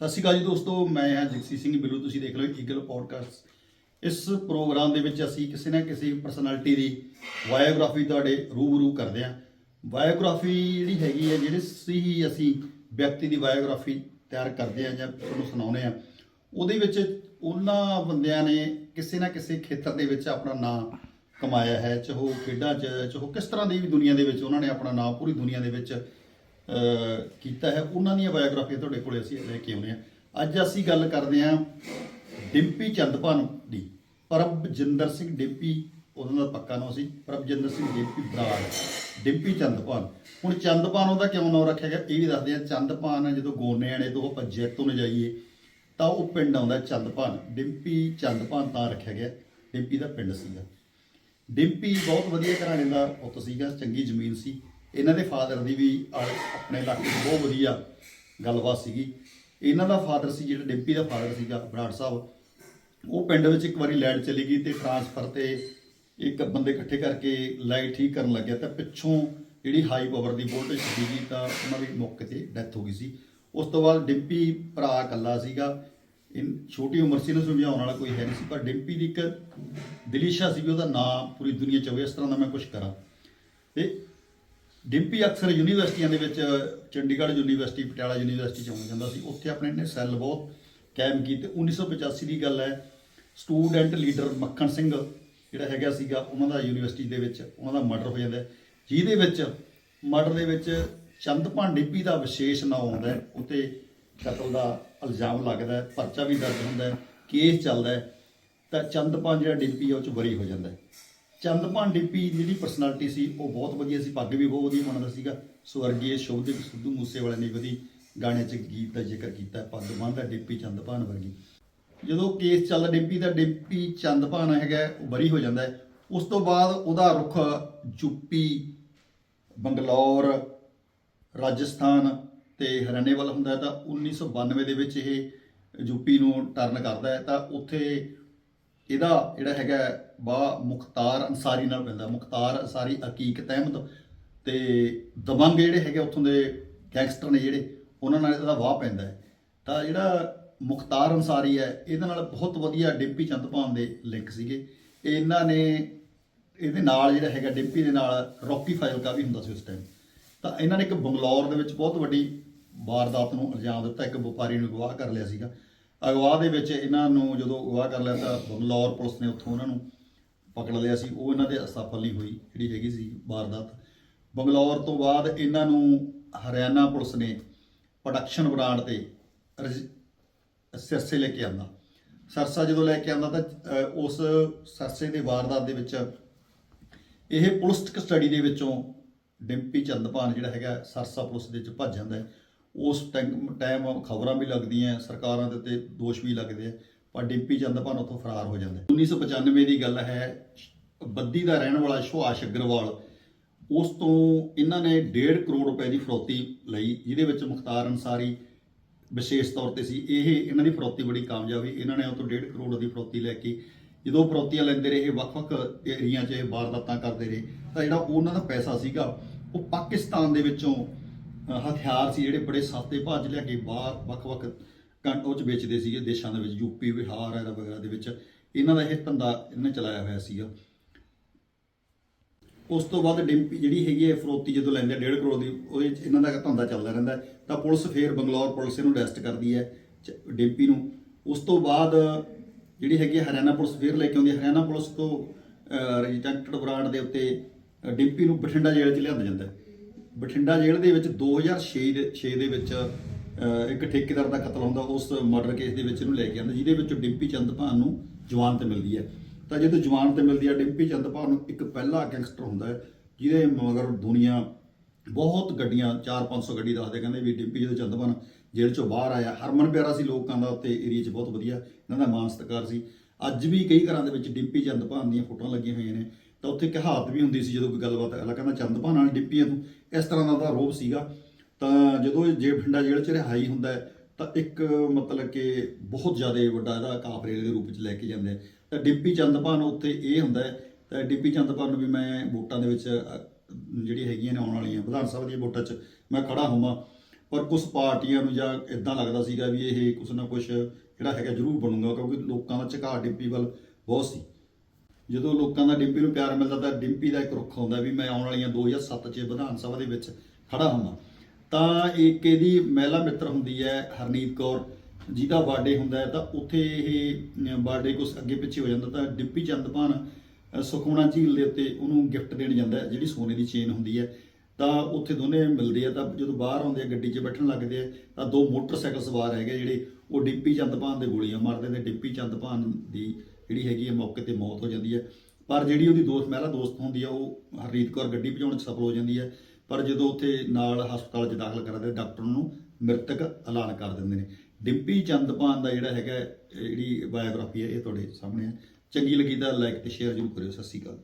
ਸਤਿ ਸ਼੍ਰੀ ਅਕਾਲ ਜੀ ਦੋਸਤੋ, ਮੈਂ ਹਾਂ ਜਗਸੀਰ ਸਿੰਘ ਬਿੱਲੂ, ਤੁਸੀਂ ਦੇਖ ਰਹੇ ਹੋ ਈਗਲ ਪੋਡਕਾਸਟ ਇਸ ਪ੍ਰੋਗਰਾਮ ਦੇ ਵਿੱਚ ਅਸੀਂ ਕਿਸੇ ਨਾ ਕਿਸੇ ਪਰਸਨੈਲਿਟੀ ਦੀ ਬਾਇਓਗ੍ਰਾਫੀ ਤੁਹਾਡੇ ਰੂਬਰੂ ਕਰਦੇ ਹਾਂ। ਬਾਇਓਗ੍ਰਾਫੀ ਜਿਹੜੀ ਹੈਗੀ ਹੈ, ਜਿਹੜੇ ਸਹੀ ਅਸੀਂ ਵਿਅਕਤੀ ਦੀ ਬਾਇਓਗ੍ਰਾਫੀ ਤਿਆਰ ਕਰਦੇ ਹਾਂ ਜਾਂ ਤੁਹਾਨੂੰ ਸੁਣਾਉਂਦੇ ਹਾਂ, ਉਹਦੇ ਵਿੱਚ ਉਹਨਾਂ ਬੰਦਿਆਂ ਨੇ ਕਿਸੇ ਨਾ ਕਿਸੇ ਖੇਤਰ ਦੇ ਵਿੱਚ ਆਪਣਾ ਨਾਮ ਕਮਾਇਆ ਹੈ, ਚਾਹੇ ਉਹ ਖੇਡਾਂ 'ਚ ਚਾਹੇ ਉਹ ਕਿਸ ਤਰ੍ਹਾਂ ਦੀ ਵੀ ਦੁਨੀਆ ਦੇ ਵਿੱਚ ਉਹਨਾਂ ਨੇ ਆਪਣਾ ਨਾਮ ਪੂਰੀ ਦੁਨੀਆ ਦੇ ਵਿੱਚ ਕੀਤਾ ਹੈ। ਉਹਨਾਂ ਦੀਆਂ ਬਾਇਓਗ੍ਰਾਫੀਆਂ ਤੁਹਾਡੇ ਕੋਲੇ ਅਸੀਂ ਲੈ ਕੇ ਆਉਂਦੇ ਹਾਂ। ਅੱਜ ਅਸੀਂ ਗੱਲ ਕਰਦੇ ਹਾਂ ਡਿੰਪੀ ਚੰਦਪਾਨ ਦੀ। ਪ੍ਰਭਜਿੰਦਰ ਸਿੰਘ ਡਿੰਪੀ, ਉਹਨਾਂ ਦਾ ਪੱਕਾ ਨਾਮ ਸੀ। ਪ੍ਰਭਜਿੰਦਰ ਸਿੰਘ ਡਿੰਪੀ ਬਰਾੜ, ਡਿੰਪੀ ਚੰਦਪਾਨ ਹੁਣ ਚੰਦਪਾਨ ਉਹਦਾ ਕਿਉਂ ਨਾਮ ਰੱਖਿਆ ਗਿਆ, ਇਹ ਵੀ ਦੱਸਦੇ ਆ ਚੰਦਪਾਨ ਜਦੋਂ ਗੋਨੇ ਆਣੇ ਤੋਂ ਆਪਾਂ ਜੈਤੋ ਨੂੰ ਜਾਈਏ, ਤਾਂ ਉਹ ਪਿੰਡ ਆਉਂਦਾ ਚੰਦਪਾਨ ਡਿੰਪੀ ਚੰਦਪਾਨ ਤਾਂ ਰੱਖਿਆ ਗਿਆ। ਡਿੰਪੀ ਦਾ ਪਿੰਡ ਸੀਗਾ। ਡਿੰਪੀ ਬਹੁਤ ਵਧੀਆ ਘਰਾਣੇ ਦਾ ਪੁੱਤ ਸੀਗਾ, ਚੰਗੀ ਜ਼ਮੀਨ ਸੀ। ਇਹਨਾਂ ਦੇ ਫਾਦਰ ਦੀ ਵੀ ਆਲੇ- ਆਪਣੇ ਇਲਾਕੇ 'ਚ ਬਹੁਤ ਵਧੀਆ ਗੱਲਬਾਤ ਸੀਗੀ। ਇਹਨਾਂ ਦਾ ਫਾਦਰ ਸੀ, ਜਿਹੜਾ ਡਿੰਪੀ ਦਾ ਫਾਦਰ ਸੀਗਾ, ਬਰਾੜ ਸਾਹਿਬ। ਉਹ ਪਿੰਡ ਵਿੱਚ ਇੱਕ ਵਾਰੀ ਲਾਈਟ ਚਲੀ ਗਈ ਤੇ ਟਰਾਂਸਫਰ ਤੇ ਇੱਕ ਬੰਦੇ ਇਕੱਠੇ ਕਰਕੇ ਲਾਈਟ ਠੀਕ ਕਰਨ ਲੱਗਿਆ ਤਾਂ ਪਿੱਛੋਂ ਜਿਹੜੀ ਹਾਈ ਪਾਵਰ ਦੀ ਵੋਲਟੇਜ ਸੀਗੀ ਤਾਂ ਉਹਨਾਂ ਦੀ ਮੌਕੇ ਤੇ ਡੈਥ ਹੋ ਗਈ ਸੀ। ਉਸ ਤੋਂ ਬਾਅਦ ਡਿੰਪੀ ਭਰਾ ਇਕੱਲਾ ਸੀਗਾ। ਇਨ ਛੋਟੀ ਉਮਰ ਸੀ, ਇਹਨੂੰ ਸਮਝਾਉਣ ਵਾਲਾ ਕੋਈ ਹੈ ਨਹੀਂ ਸੀ, ਪਰ ਡਿੰਪੀ ਦੀ ਇੱਕ ਦਿਲੀਸ਼ਾ ਸੀ ਵੀ ਉਹਦਾ ਨਾਂ ਪੂਰੀ ਦੁਨੀਆ 'ਚ ਹੋਵੇ, ਇਸ ਤਰ੍ਹਾਂ ਦਾ ਮੈਂ ਕੁਝ ਕਰਾਂ। ਤੇ ਡਿੰਪੀ ਅਕਸਰ ਯੂਨੀਵਰਸਿਟੀਆਂ ਦੇ ਵਿੱਚ ਚੰਡੀਗੜ੍ਹ ਯੂਨੀਵਰਸਿਟੀ, ਪਟਿਆਲਾ ਯੂਨੀਵਰਸਿਟੀ ਚ ਆਉਂਦਾ ਜਾਂਦਾ ਸੀ। ਉੱਥੇ ਆਪਣੇ ਨੇ ਸੈੱਲ ਬਹੁਤ ਕਾਇਮ ਕੀਤੇ। 1985 ਦੀ ਗੱਲ ਹੈ, ਸਟੂਡੈਂਟ ਲੀਡਰ ਮੱਖਣ ਸਿੰਘ, ਜਿਹੜਾ ਹੈਗਾ ਸੀਗਾ, ਉਹਨਾਂ ਦਾ ਯੂਨੀਵਰਸਿਟੀ ਦੇ ਵਿੱਚ ਉਹਨਾਂ ਦਾ ਮਰਡਰ ਹੋ ਜਾਂਦਾ ਜਿਹਦੇ ਵਿੱਚ, ਮਰਡਰ ਦੇ ਵਿੱਚ ਚੰਦਪਾਨ ਡਿੰਪੀ ਦਾ ਵਿਸ਼ੇਸ਼ ਨਾਮ ਆਉਂਦਾ ਹੈ। ਉੱਤੇ ਕਤਲ ਦਾ ਇਲਜ਼ਾਮ ਲੱਗਦਾ ਪਰਚਾ ਵੀ ਦਰਜ ਹੁੰਦਾ ਕੇਸ ਚੱਲਦਾ ਹੈ। ਤਾਂ ਚੰਦਪਾਨ ਜਿਹੜਾ ਡਿੰਪੀ ਹੈ, ਉਹ ਚ ਬਰੀ ਹੋ ਜਾਂਦਾ ਹੈ ਚੰਦਪਾਨ ਡਿੰਪੀ ਦੀ ਜਿਹੜੀ ਪਰਸਨੈਲਿਟੀ ਸੀ ਉਹ ਬਹੁਤ ਵਧੀਆ ਸੀ ਪੱਗ ਵੀ ਬਹੁਤ ਵਧੀਆ ਮੰਨਦਾ ਸੀਗਾ। ਸਵਰਗੀ ਸ਼ੋਭਦਿਕ ਸਿੱਧੂ ਮੂਸੇਵਾਲੇ ਨੇ ਵੀ ਗਾਣੇ 'ਚ ਗੀਤ ਦਾ ਜ਼ਿਕਰ ਕੀਤਾ ਹੈ, ਪੱਗ ਬੰਨ੍ਹਦਾ ਡਿੰਪੀ ਚੰਦਪਾਨ ਵਰਗੀ। ਜਦੋਂ ਕੇਸ ਚੱਲਦਾ ਡਿੱਪੀ ਦਾ ਡਿੰਪੀ ਚੰਦਪਾਨ ਹੈਗਾ ਉਹ ਬਰੀ ਹੋ ਜਾਂਦਾ ਉਸ ਤੋਂ ਬਾਅਦ ਉਹਦਾ ਰੁਖ ਯੂਪੀ ਬੰਗਲੌਰ ਰਾਜਸਥਾਨ ਤੇ ਹਰਿਆਣੇ ਵੱਲ ਹੁੰਦਾ ਹੈ ਤਾਂ 1992 ਦੇ ਵਿੱਚ ਇਹ ਯੂਪੀ ਨੂੰ ਟਰਨ ਕਰਦਾ ਹੈ। ਤਾਂ ਉੱਥੇ ਇਹਦਾ ਜਿਹੜਾ ਹੈਗਾ ਬਾ ਮੁਖਤਾਰ ਅਨਸਾਰੀ ਨਾਲ ਪੈਂਦਾ ਮੁਖਤਾਰ ਅਨਸਾਰੀ ਹਕੀਕਤ ਅਹਿਮਦ ਤੇ ਦਬੰਗ ਜਿਹੜੇ ਹੈਗੇ ਉੱਥੋਂ ਦੇ ਗੈਂਗਸਟਰ ਨੇ ਜਿਹੜੇ, ਉਹਨਾਂ ਨਾਲ ਇਹਦਾ ਵਾਹ ਪੈਂਦਾ ਹੈ। ਤਾਂ ਜਿਹੜਾ ਮੁਖਤਾਰ ਅਨਸਾਰੀ ਹੈ, ਇਹਦੇ ਨਾਲ ਬਹੁਤ ਵਧੀਆ ਡਿੰਪੀ ਚੰਦਪਾਨ ਦੇ ਲਿੰਕ ਸੀਗੇ। ਇਹਨਾਂ ਨੇ ਇਹਦੇ ਨਾਲ ਜਿਹੜਾ ਹੈਗਾ, ਡਿੰਪੀ ਦੇ ਨਾਲ ਰੌਕੀ ਫਾਈਲ ਵੀ ਹੁੰਦਾ ਸੀ ਉਸ ਟਾਈਮ ਤਾਂ ਇਹਨਾਂ ਨੇ ਇੱਕ ਬੰਗਲੌਰ ਦੇ ਵਿੱਚ ਬਹੁਤ ਵੱਡੀ ਵਾਰਦਾਤ ਨੂੰ ਇਲਜ਼ਾਮ ਦਿੱਤਾ, ਇੱਕ ਵਪਾਰੀ ਨੂੰ ਗਵਾਹ ਕਰ ਲਿਆ ਸੀਗਾ। ਅਗਵਾ ਦੇ ਵਿੱਚ ਇਹਨਾਂ ਨੂੰ ਜਦੋਂ ਅਗਵਾ ਕਰ ਲਿਆ ਤਾਂ ਬੰਗਲੌਰ ਪੁਲਿਸ ਨੇ ਉੱਥੋਂ ਉਹਨਾਂ ਨੂੰ ਪਕੜ ਲਿਆ ਸੀ। ਉਹ ਇਹਨਾਂ ਦੇ ਅਸਫਲ ਨਹੀਂ ਹੋਈ, ਜਿਹੜੀ ਹੈਗੀ ਸੀ ਵਾਰਦਾਤ। ਬੰਗਲੌਰ ਤੋਂ ਬਾਅਦ ਇਹਨਾਂ ਨੂੰ ਹਰਿਆਣਾ ਪੁਲਿਸ ਨੇ ਪ੍ਰੋਡਕਸ਼ਨ ਬ੍ਰਾਂਡ ਤੇ ਰਜ- ਸਿਰਸੇ ਲੈ ਕੇ ਆਂਦਾ। ਸਰਸਾ ਜਦੋਂ ਲੈ ਕੇ ਆਂਦਾ ਤਾਂ ਉਸ ਸਰਸੇ ਦੇ ਵਾਰਦਾਤ ਦੇ ਵਿੱਚ ਇਹ ਪੁਲਿਸ ਕਸਟਡੀ ਦੇ ਵਿੱਚੋਂ ਡਿੰਪੀ ਚੰਦਪਾਨ ਜਿਹੜਾ ਹੈਗਾ, ਸਰਸਾ ਪੁਲਿਸ ਦੇ ਵਿੱਚ ਭੱਜ ਜਾਂਦਾ ਹੈ। ਉਸ ਟਾਈਮ ਟਾਈਮ ਖਬਰਾਂ ਵੀ ਲੱਗਦੀਆਂ, ਸਰਕਾਰਾਂ ਦੇ ਉੱਤੇ ਦੋਸ਼ ਵੀ ਲੱਗਦੇ ਆ, ਪਰ ਡਿੰਪੀ ਚੰਦਪਾਨ ਉੱਥੋਂ ਫਰਾਰ ਹੋ ਜਾਂਦਾ। ਹੈ 1995 ਦੀ ਗੱਲ ਹੈ, ਬੱਦੀ ਦਾ ਰਹਿਣ ਵਾਲਾ ਸੁਭਾਸ਼ ਅਗਰਵਾਲ, ਉਸ ਤੋਂ ਇਹਨਾਂ ਨੇ 1.5 ਕਰੋੜ ਰੁਪਏ ਦੀ ਫਰੌਤੀ ਲਈ, ਜਿਹਦੇ ਵਿੱਚ ਮੁਖਤਾਰ ਅਨਸਾਰੀ ਵਿਸ਼ੇਸ਼ ਤੌਰ ਤੇ ਸੀ। ਇਹ, ਇਹਨਾਂ ਦੀ ਫਰੋਤੀ ਬੜੀ ਕਾਮਯਾਬ ਹੋਈ ਇਹਨਾਂ ਨੇ ਉਹ ਤੋਂ 1.5 ਕਰੋੜ ਦੀ ਫਰੌਤੀ ਲੈ ਕੇ, ਜਦੋਂ ਫਰੋਤੀਆਂ ਲੈਂਦੇ ਰਹੇ, ਵੱਖ-ਵੱਖ ਏਰੀਆ 'ਚ ਵਾਰਦਾਤਾਂ ਕਰਦੇ ਰਹੇ, ਤਾਂ ਜਿਹੜਾ ਉਹਨਾਂ ਦਾ ਪੈਸਾ ਸੀਗਾ, ਉਹ ਪਾਕਿਸਤਾਨ ਦੇ ਵਿੱਚੋਂ ਹਥਿਆਰ ਸੀ ਜਿਹੜੇ ਬੜੇ ਸਸਤੇ ਭਾਅ 'ਚ ਲਿਆ ਕੇ ਬਾਹਰ ਵੱਖ-ਵੱਖ ਕੰਟ ਉਹ 'ਚ ਵੇਚਦੇ ਸੀਗੇ ਦੇਸ਼ਾਂ ਦੇ ਵਿੱਚ ਯੂਪੀ ਬਿਹਾਰ ਐਰਾ ਵਗੈਰਾ ਦੇ ਵਿੱਚ। ਇਹਨਾਂ ਦਾ ਇਹ ਧੰਦਾ ਇਹਨੇ ਚਲਾਇਆ ਹੋਇਆ ਸੀਗਾ। ਉਸ ਤੋਂ ਬਾਅਦ ਡਿੰਪੀ ਜਿਹੜੀ ਹੈਗੀ ਹੈ ਫਰੋਤੀ ਜਦੋਂ ਲੈਂਦੇ 1.5 ਕਰੋੜ ਦੀ, ਉਹਦੇ 'ਚ ਇਹਨਾਂ ਦਾ ਧੰਦਾ ਚੱਲਦਾ ਰਹਿੰਦਾ ਤਾਂ ਪੁਲਿਸ ਫੇਰ ਬੰਗਲੌਰ ਪੁਲਿਸ ਇਹਨੂੰ ਅਰੈਸਟ ਕਰਦੀ ਹੈ, ਚ- ਡਿੰਪੀ ਨੂੰ। ਉਸ ਤੋਂ ਬਾਅਦ ਜਿਹੜੀ ਹੈਗੀ ਹੈ ਹਰਿਆਣਾ ਪੁਲਿਸ ਫੇਰ ਲੈ ਕੇ ਆਉਂਦੀ ਹੈ। ਹਰਿਆਣਾ ਪੁਲਿਸ ਤੋਂ ਰਜਿਸਟਰਡ ਬ੍ਰਾਂਡ ਦੇ ਉੱਤੇ ਡਿੰਪੀ ਨੂੰ ਬਠਿੰਡਾ ਜੇਲ੍ਹ 'ਚ ਲਿਆਂਦਾ ਜਾਂਦਾ ਹੈ। ਬਠਿੰਡਾ ਜੇਲ੍ਹ ਦੇ ਵਿੱਚ 2006 ਦੇ 6 ਦੇ ਵਿੱਚ ਇੱਕ ਠੇਕੇਦਾਰ ਦਾ ਕਤਲ ਹੁੰਦਾ, ਉਸ ਮਰਡਰ ਕੇਸ ਦੇ ਵਿੱਚ ਇਹਨੂੰ ਲੈ ਕੇ ਆਉਂਦਾ, ਜਿਹਦੇ ਵਿੱਚ ਡਿੰਪੀ ਚੰਦਪਾਨ ਨੂੰ ਜਵਾਨ ਤੇ ਮਿਲਦੀ ਹੈ। ਤਾਂ ਜਦੋਂ ਜਵਾਨ ਤੇ ਮਿਲਦੀ ਹੈ ਡਿੰਪੀ ਚੰਦਪਾਨ ਨੂੰ ਇੱਕ ਪਹਿਲਾ ਗੈਂਗਸਟਰ ਹੁੰਦਾ ਹੈ, ਜਿਹਦੇ ਮਗਰ ਦੁਨੀਆ ਬਹੁਤ ਗੱਡੀਆਂ 4-500 ਗੱਡੀ ਦੱਸਦੇ, ਕਹਿੰਦੇ ਵੀ ਡਿੰਪੀ ਜਦੋਂ ਚੰਦਪਾਨ ਜੇਲ੍ਹ ਚੋਂ ਬਾਹਰ ਆਇਆ, ਹਰਮਨ ਪਿਆਰਾ ਸੀ ਲੋਕਾਂ ਦਾ ਉੱਤੇ ਏਰੀਆ 'ਚ ਬਹੁਤ ਵਧੀਆ, ਇਹਨਾਂ ਦਾ ਮਾਨ ਸਤਿਕਾਰ ਸੀ। ਅੱਜ ਵੀ ਕਈ ਘਰਾਂ ਦੇ ਵਿੱਚ ਡਿੰਪੀ ਚੰਦਪਾਨ ਦੀਆਂ ਫੋਟੋਆਂ ਲੱਗੀਆਂ ਹੋਈਆਂ ਨੇ ਤਾਂ ਉੱਥੇ ਕਹਾਵਤ ਵੀ ਹੁੰਦੀ ਸੀ ਜਦੋਂ ਕੋਈ ਗੱਲਬਾਤ ਅਗਲਾ ਕਹਿੰਦਾ ਚੰਦਪਾਨ ਨਾਲ ਡਿੰਪੀ ਆ ਤੂੰ। ਇਸ ਤਰ੍ਹਾਂ ਦਾ ਉਹਦਾ ਰੋਬ ਸੀਗਾ। ਤਾਂ ਜਦੋਂ ਇਹ ਜੇ ਬਠਿੰਡਾ ਜੇਲ੍ਹ 'ਚ ਰਿਹਾਈ ਹੁੰਦਾ ਤਾਂ ਇੱਕ ਮਤਲਬ ਕਿ ਬਹੁਤ ਜ਼ਿਆਦਾ ਵੱਡਾ ਇਹਦਾ ਕਾਫਰੇਲੇ ਦੇ ਰੂਪ 'ਚ ਲੈ ਕੇ ਜਾਂਦੇ ਆ। ਤਾਂ ਡਿੰਪੀ ਚੰਦਪਾਨ ਉੱਥੇ ਇਹ ਹੁੰਦਾ ਤਾਂ ਡਿੱਪੀ ਚੰਦਪਾਨ ਨੂੰ ਵੀ ਮੈਂ ਵੋਟਾਂ ਦੇ ਵਿੱਚ ਅ, ਜਿਹੜੀ ਹੈਗੀਆਂ ਨੇ ਆਉਣ ਵਾਲੀਆਂ ਵਿਧਾਨ ਸਭਾ ਦੀਆਂ ਵੋਟਾਂ 'ਚ ਮੈਂ ਖੜਾ ਹੋਵਾਂ। ਪਰ ਕੁਝ ਪਾਰਟੀਆਂ ਨੂੰ ਜਾਂ ਇਦਾਂ ਲੱਗਦਾ ਸੀਗਾ ਵੀ ਇਹ ਕੁਛ ਨਾ ਕੁਛ ਜਿਹੜਾ ਹੈਗਾ ਜ਼ਰੂਰ ਬਣੂਗਾ ਕਿਉਂਕਿ ਲੋਕਾਂ ਦਾ ਝੁਕਾਅ ਡਿੱਪੀ ਵੱਲ ਬਹੁਤ ਸੀ। ਜਦੋਂ ਲੋਕਾਂ ਦਾ ਡਿੰਪੀ ਨੂੰ ਪਿਆਰ ਮਿਲਦਾ ਤਾਂ ਡਿੰਪੀ ਦਾ ਇੱਕ ਰੁੱਖ ਹੁੰਦਾ ਵੀ ਮੈਂ ਆਉਣ ਵਾਲੀਆਂ 2007 ਚ ਵਿਧਾਨ ਸਭਾ ਦੇ ਵਿੱਚ ਖੜਾ ਹਾਂ। ਤਾਂ ਇੱਕ ਇਹਦੀ ਮਹਿਲਾ ਮਿੱਤਰ ਹੁੰਦੀ ਹੈ ਹਰਨੀਤ ਕੌਰ। ਜਿਹਦਾ ਬਰਥਡੇ ਹੁੰਦਾ ਹੈ ਤਾਂ ਉੱਥੇ ਇਹ ਬਰਥਡੇ ਕੁਛ ਅੱਗੇ ਪਿੱਛੇ ਹੋ ਜਾਂਦਾ ਤਾਂ ਡਿੰਪੀ ਚੰਦਪਾਨ ਅ, ਸੁਖਮਣਾ ਝੀਲ ਦੇ ਉੱਤੇ ਉਹਨੂੰ ਗਿਫਟ ਦੇਣ ਜਾਂਦਾ ਹੈ ਜਿਹੜੀ ਸੋਨੇ ਦੀ ਚੇਨ ਹੁੰਦੀ ਹੈ। ਤਾਂ ਉੱਥੇ ਦੋਨੇ ਮਿਲਦੇ ਆ ਤਾਂ ਜਦੋਂ ਬਾਹਰ ਆਉਂਦੇ ਆ ਗੱਡੀ 'ਚ ਬੈਠਣ ਲੱਗਦੇ ਆ ਤਾਂ ਦੋ ਮੋਟਰਸਾਈਕਲ ਸਵਾਰ ਹੈਗੇ ਜਿਹੜੇ ਉਹ ਡਿੰਪੀ ਚੰਦਪਾਨ ਦੇ ਗੋਲੀਆਂ ਮਾਰਦੇ ਨੇ। ਡਿੰਪੀ ਚੰਦਪਾਨ ਦੀ ਜਿਹੜੀ ਹੈਗੀ ਹੈ ਮੌਕੇ ਤੇ ਮੌਤ ਹੋ ਜਾਂਦੀ ਹੈ ਪਰ ਜਿਹੜੀ ਉਹਦੀ ਦੋਸਤ, ਮਹਿਲਾ ਦੋਸਤ ਹੁੰਦੀ ਆ, ਉਹ ਹਰਰੀਤ ਕੌਰ ਗੱਡੀ ਭਜਾਉਣ 'ਚ ਸਫਲ ਹੋ ਜਾਂਦੀ ਹੈ ਪਰ ਜਦੋਂ ਉੱਥੇ ਨਾਲ ਹਸਪਤਾਲ 'ਚ ਦਾਖਲ ਕਰਦੇ ਡਾਕਟਰ ਨੂੰ ਮ੍ਰਿਤਕ ਐਲਾਨ ਕਰ ਦਿੰਦੇ ਨੇ। ਡਿੰਪੀ ਚੰਦਪਾਨ ਦਾ ਜਿਹੜਾ ਹੈਗਾ ਜਿਹੜੀ ਬਾਇਓਗ੍ਰਾਫੀ ਹੈ ਇਹ ਤੁਹਾਡੇ ਸਾਹਮਣੇ ਹੈ ਚੰਗੀ ਲੱਗੀ ਤਾਂ ਲਾਈਕ ਤੇ ਸ਼ੇਅਰ ਜ਼ਰੂਰ ਕਰਿਓ। ਸਤਿ ਸ਼੍ਰੀ ਅਕਾਲ।